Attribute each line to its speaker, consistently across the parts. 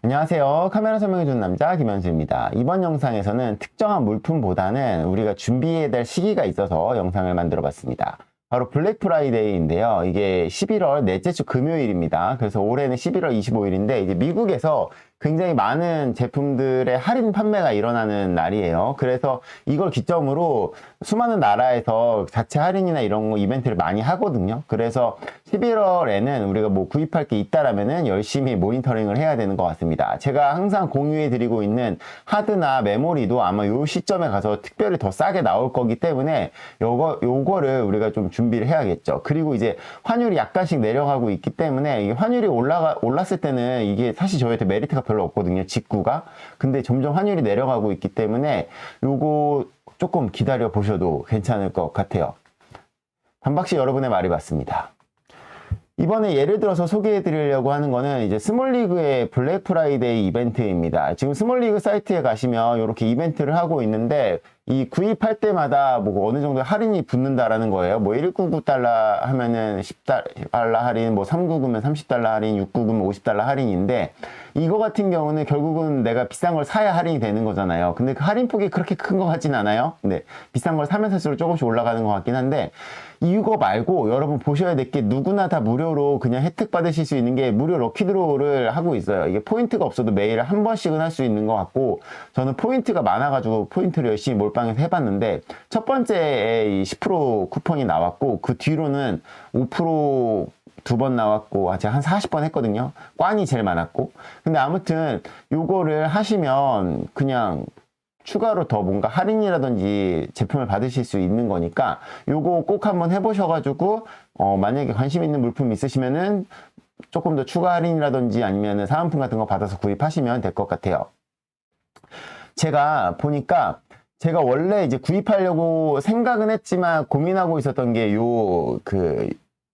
Speaker 1: 안녕하세요. 카메라 설명해주는 남자 김현수입니다. 이번 영상에서는 특정한 물품보다는 우리가 준비해야 될 시기가 있어서 영상을 만들어 봤습니다. 바로 블랙 프라이데이인데요. 이게 11월 넷째 주 금요일입니다. 그래서 올해는 11월 25일인데 이제 미국에서 굉장히 많은 제품들의 할인 판매가 일어나는 날이에요. 그래서 이걸 기점으로 수많은 나라에서 자체 할인이나 이런 거 이벤트를 많이 하거든요. 그래서 11월에는 우리가 뭐 구입할 게 있다라면은 열심히 모니터링을 해야 되는 것 같습니다. 제가 항상 공유해 드리고 있는 하드나 메모리도 아마 요 시점에 가서 특별히 더 싸게 나올 거기 때문에 요거, 요거를 우리가 좀 준비를 해야겠죠. 그리고 이제 환율이 약간씩 내려가고 있기 때문에 이게 환율이 올라가, 올랐을 때는 이게 사실 저희한테 메리트가 별로 없거든요. 직구가. 근데 점점 환율이 내려가고 있기 때문에 요거 조금 기다려 보셔도 괜찮을 것 같아요. 반박시 여러분의 말이 맞습니다. 이번에 예를 들어서 소개해 드리려고 하는 거는 이제 스몰리그의 블랙 프라이데이 이벤트입니다. 지금 스몰리그 사이트에 가시면 이렇게 이벤트를 하고 있는데 이 구입할 때마다 뭐 어느 정도 할인이 붙는다라는 거예요. 뭐 199달러 하면은 10달러 할인, 뭐 399면 30달러 할인, 699면 50달러 할인인데 이거 같은 경우는 결국은 내가 비싼 걸 사야 할인이 되는 거잖아요. 근데 그 할인 폭이 그렇게 큰 것 같진 않아요. 근데 비싼 걸 사면 살수록 조금씩 올라가는 것 같긴 한데 이거 말고 여러분 보셔야 될 게 누구나 다 무료로 그냥 혜택 받으실 수 있는 게 무료 럭키드로우를 하고 있어요. 이게 포인트가 없어도 매일 한 번씩은 할 수 있는 것 같고 저는 포인트가 많아가지고 포인트를 열심히 몰빵 해서 해봤는데 첫 번째에 이10% 쿠폰이 나왔고 그 뒤로는 5%두 번 나왔고 제가 한 40번 했거든요. 꽝이 제일 많았고. 근데 아무튼 요거를 하시면 그냥 추가로 더 뭔가 할인이라든지 제품을 받으실 수 있는 거니까 요거 꼭 한번 해보셔가지고 어 만약에 관심 있는 물품 있으시면은 조금 더 추가 할인이라든지 아니면은 사은품 같은 거 받아서 구입하시면 될 것 같아요. 제가 보니까 제가 원래 이제 구입하려고 생각은 했지만 고민하고 있었던 게 요 그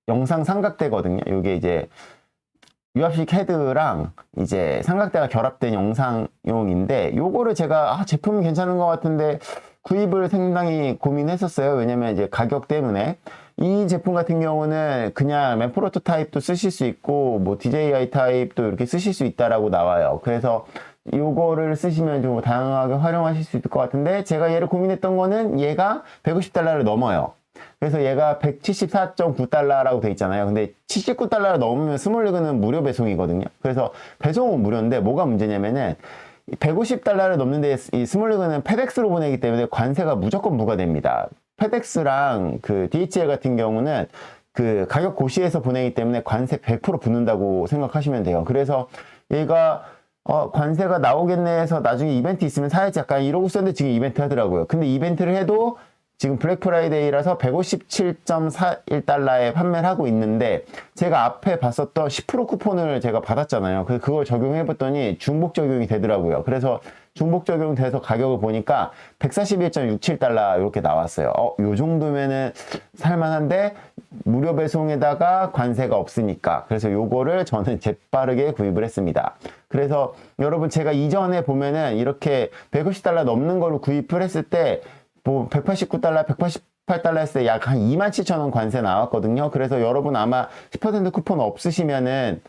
Speaker 1: 영상 삼각대거든요. 요게 이제 유압식 헤드랑 이제 삼각대가 결합된 영상용인데 요거를 제가 아, 제품 괜찮은 것 같은데 구입을 상당히 고민했었어요. 왜냐면 이제 가격 때문에 이 제품 같은 경우는 그냥 맨 프로토 타입도 쓰실 수 있고 뭐 DJI 타입도 이렇게 쓰실 수 있다라고 나와요. 그래서 요거를 쓰시면 좀 다양하게 활용하실 수 있을 것 같은데 제가 얘를 고민했던 거는 얘가 150달러를 넘어요. 그래서 얘가 174.9달러라고 돼 있잖아요. 근데 79달러를 넘으면 스몰리그는 무료 배송이거든요. 그래서 배송은 무료인데 뭐가 문제냐면은 150달러를 넘는데 이 스몰리그는 페덱스로 보내기 때문에 관세가 무조건 부과됩니다. 페덱스랑 그 DHL 같은 경우는 그 가격 고시에서 보내기 때문에 관세 100% 붙는다고 생각하시면 돼요. 그래서 얘가 어, 관세가 나오겠네 해서 나중에 이벤트 있으면 사야지 약간 이러고 있었는데 지금 이벤트 하더라고요. 근데 이벤트를 해도 지금 블랙 프라이데이라서 157.41달러에 판매를 하고 있는데 제가 앞에 봤었던 10% 쿠폰을 제가 받았잖아요. 그래서 그걸 적용해 봤더니 중복 적용이 되더라고요. 그래서 중복 적용돼서 가격을 보니까 141.67달러 이렇게 나왔어요. 어, 요 정도면은 살만한데 무료 배송에다가 관세가 없으니까 그래서 요거를 저는 재빠르게 구입을 했습니다. 그래서 여러분 제가 이전에 보면은 이렇게 150달러 넘는 걸로 구입을 했을 때 뭐 189달러, 188달러 했을 때 약 한 2만 7천 원 관세 나왔거든요. 그래서 여러분 아마 10% 쿠폰 없으시면은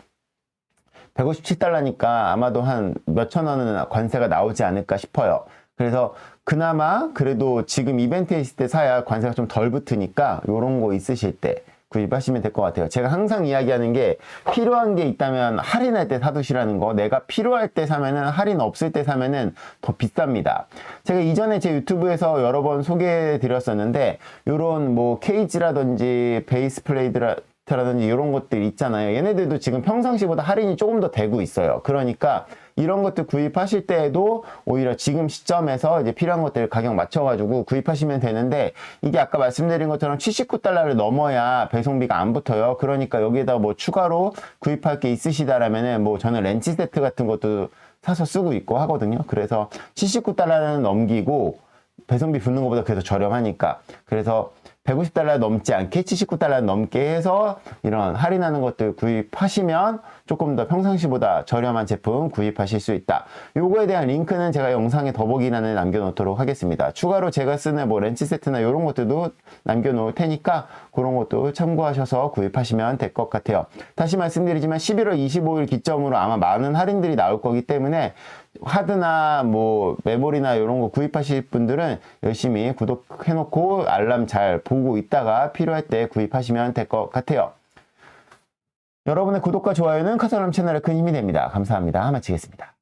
Speaker 1: 157달러니까 아마도 한 몇천 원은 관세가 나오지 않을까 싶어요. 그래서 그나마 그래도 지금 이벤트에 있을 때 사야 관세가 좀 덜 붙으니까 요런 거 있으실 때 구입하시면 될 것 같아요. 제가 항상 이야기하는 게 필요한 게 있다면 할인할 때 사두시라는 거. 내가 필요할 때 사면은 할인 없을 때 사면은 더 비쌉니다. 제가 이전에 제 유튜브에서 여러 번 소개해 드렸었는데 요런 뭐 케이지라든지 베이스 플레이드라 라든지 이런 것들 있잖아요. 얘네들도 지금 평상시보다 할인이 조금 더 되고 있어요. 그러니까 이런 것들 구입하실 때에도 오히려 지금 시점에서 이제 필요한 것들 가격 맞춰가지고 구입하시면 되는데 이게 아까 말씀드린 것처럼 79달러를 넘어야 배송비가 안 붙어요. 그러니까 여기에다 뭐 추가로 구입할 게 있으시다라면은 뭐 저는 렌치 세트 같은 것도 사서 쓰고 있고 하거든요. 그래서 79달러는 넘기고 배송비 붙는 것보다 그래도 저렴하니까 그래서 150달러 넘지 않게 79달러 넘게 해서 이런 할인하는 것들 구입하시면 조금 더 평상시보다 저렴한 제품 구입하실 수 있다. 요거에 대한 링크는 제가 영상에 더보기란에 남겨놓도록 하겠습니다. 추가로 제가 쓰는 뭐 렌치 세트나 이런 것들도 남겨놓을 테니까 그런 것도 참고하셔서 구입하시면 될 것 같아요. 다시 말씀드리지만 11월 25일 기점으로 아마 많은 할인들이 나올 거기 때문에 하드나 뭐 메모리나 이런 거 구입하실 분들은 열심히 구독해놓고 알람 잘 보고 있다가 필요할 때 구입하시면 될 것 같아요. 여러분의 구독과 좋아요는 카설람 채널에 큰 힘이 됩니다. 감사합니다. 마치겠습니다.